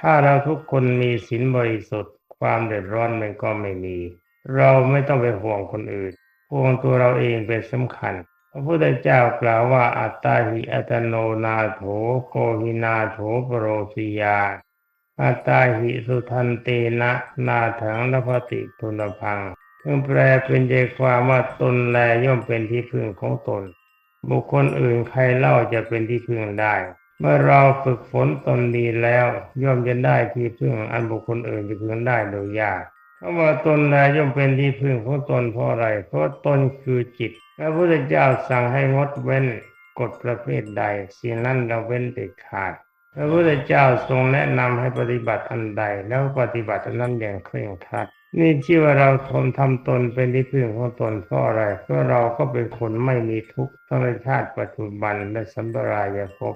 ถ้าเราทุกคนมีศีลบริสุทธิ์ ความเดือดร้อนมันก็ไม่มี เราไม่ต้องไปห่วงคนอื่นห่วงตัวเราเองเป็นสำคัญ พระพุทธเจ้ากล่าวว่าอัตตาหิอัตโนนาโถโกหินาโถปโรสิยาอัตตาหิสุทันเตนะนาถังนภติทุนพังซึ่งแปลเป็นใจความว่าตนแลย่อมเป็นที่พึ่งของตน บุคคลอื่นใครเล่าจะเป็นที่พึ่งได้ เมื่อเราฝึกฝนตนดีแล้ว ย่อมจะได้ที่พึ่งอันบุคคลอื่นจะพึ่งได้โดยยากเพราะว่าตนแลย่อมเป็นที่พึ่งของตนเพราะอะไรเพราะตนคือจิตพระพุทธเจ้าสั่งให้งดเว้นกฎประเภทใดสิ่งนั้นเราเว้นเด็ดขาดพระพุทธเจ้าทรงแนะนำให้ปฏิบัติอันใด แล้วปฏิบัติอันนั้นอย่างเคร่งครัดนี่ชื่อว่าเราทนทำตนเป็นที่พึ่งของตนเพราะอะไรเพราะเราก็เป็นคนไม่มีทุกข์ทั้งในชาติปัจจุบันและสัมปรายภพ